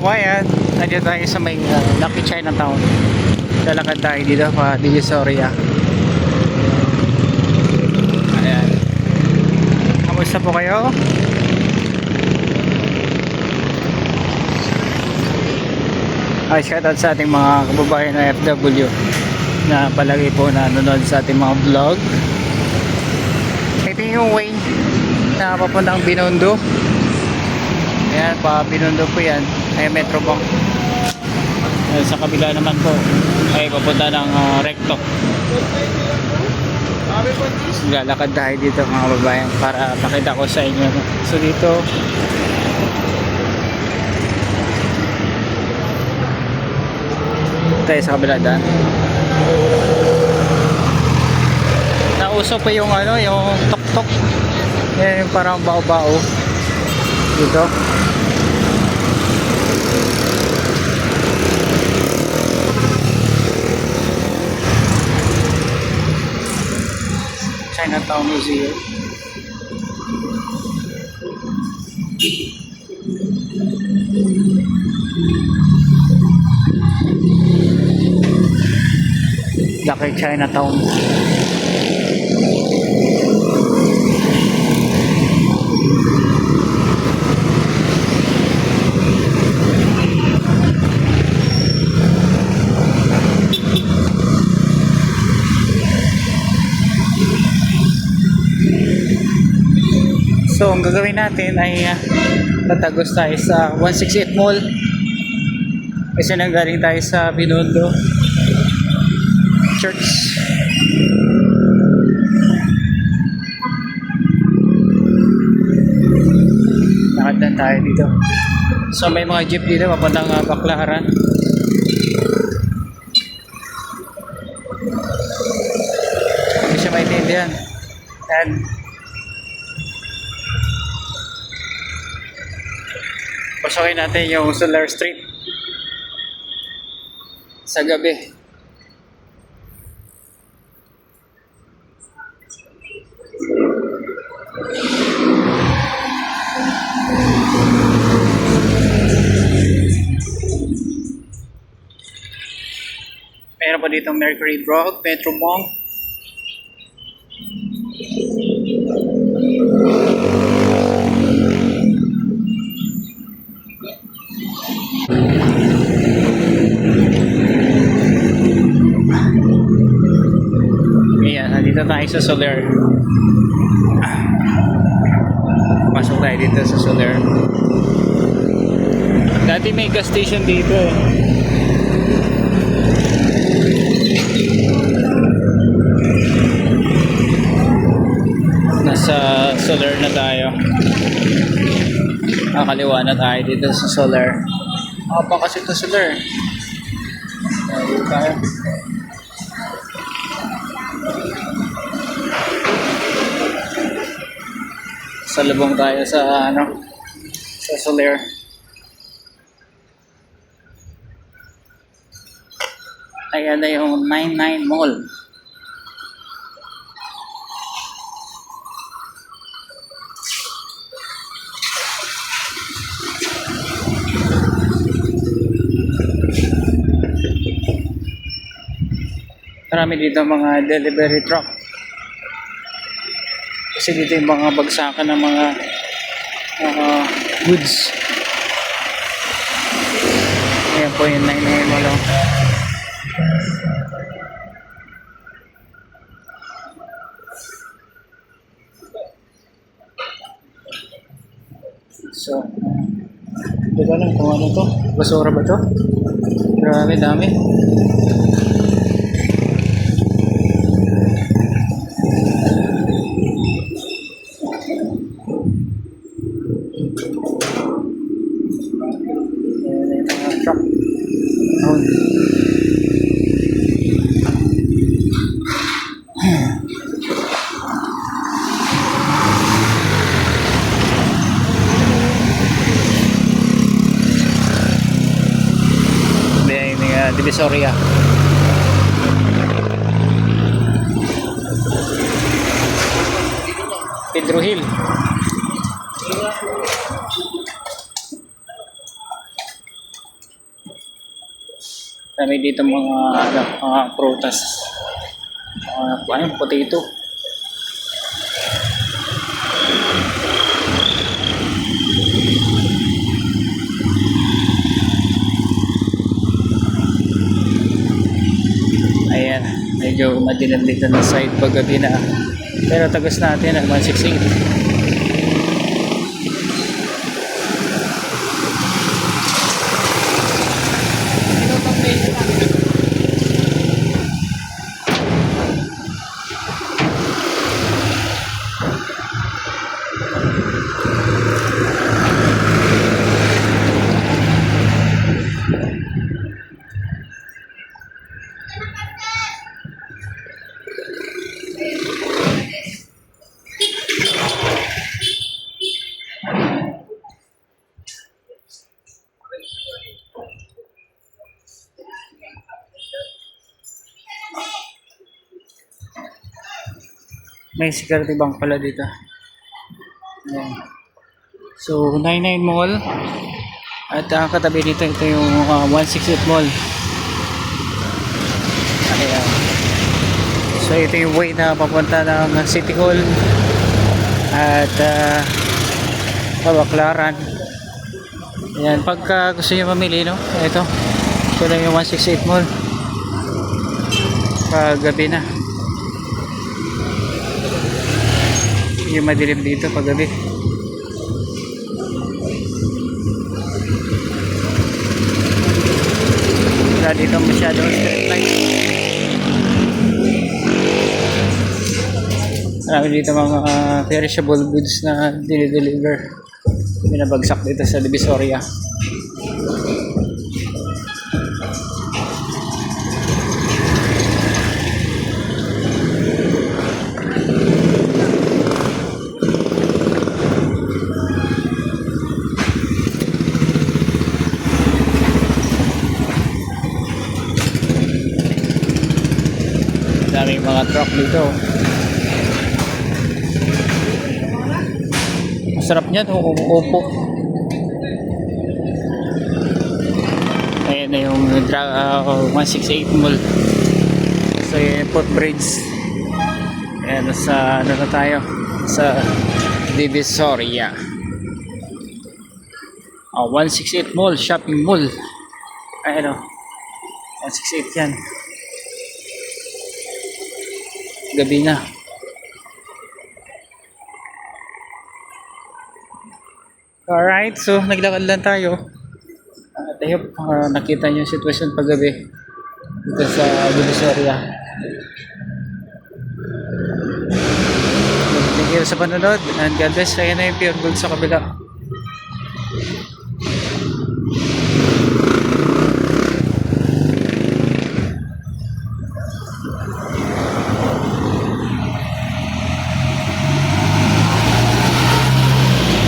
kabayan, nandiyan tayo sa may uh, Lucky Chinatown. Lalakad tayo dito pa Divisoria. Ayan. Kamusta po kayo? Ay, shoutout sa ating mga kababayan na FW na palagi po nanonood sa ating mga vlog. Ito yung way na papuntang Binondo. Ayan, pa Binondo po yan. Ay, Metro Bank. Ayan, sa kabila naman po ay papunta ng uh, Recto. Lalakad tayo dito mga kababayan para pakita ko sa inyo. So dito, tayo sa kabila daan. Nauso pa yung ano, yung tok-tok. Yan yung parang bao-bao. Dito. Chinatown Museum. Lucky Chinatown. So, ang gagawin natin ay uh, tatagos tayo sa 168 Mall. Kasi nanggaling tayo sa Binondo Church. Lakad lang tayo dito. So, may mga jeep dito papuntang uh, Baklaran. Hindi siya maintindihan. And Pasokin natin yung Solar Street sa gabi. Meron pa dito Mercury Drug, Metro Bank. Nandito tayo sa Solar. Pasok tayo dito sa Solar. Dati may gas station dito eh. Nasa Solar na tayo. Nakaliwa na tayo dito sa Solar. Apa kasi ito Solar. Ayun tayo. Salubong tayo sa ano sa Soler. Ayan na yung 99 Mall. Marami dito mga delivery truck. Kasi dito yung mga bagsakan ng mga mga goods. Ayan po yung 99 Mall. oh. So, hindi ko alam kung ano to. Basura ba to? Grabe, dami. Divisoria. Pedro Hill Dami dito mga, mga prutas. Mga, ano, potato. Medyo madilim dito na side paggabi na. Pero tagas natin ang 168. May security bank pala dito. Ayan. So, 99 Mall. At ang katabi dito, ito yung uh, 168 Mall. Ayan. So, ito yung way na papunta ng City Hall. At uh, Kabaklaran. Ayan, pagka gusto nyo mamili, no? Ito. Ito yung 168 Mall. Pag gabi na. Yung madilim dito pag gabi wala dito masyadong street light. Marami dito mga uh, perishable goods na dinideliver. Binabagsak dito sa Divisoria mga truck dito masarap niyan upo ayan na yung uh, 168 mall. Yung footbridge ayan sa ano na tayo? Sa Divisoria. Oh, 168 mall shopping mall. Ayan o 168 yan gabi na. Alright, so naglakad lang tayo. At I hope uh, nakita niyo yung sitwasyon paggabi dito sa Divisoria. Thank you sa panonood and God bless. Ayan na yung pure gold sa kabila.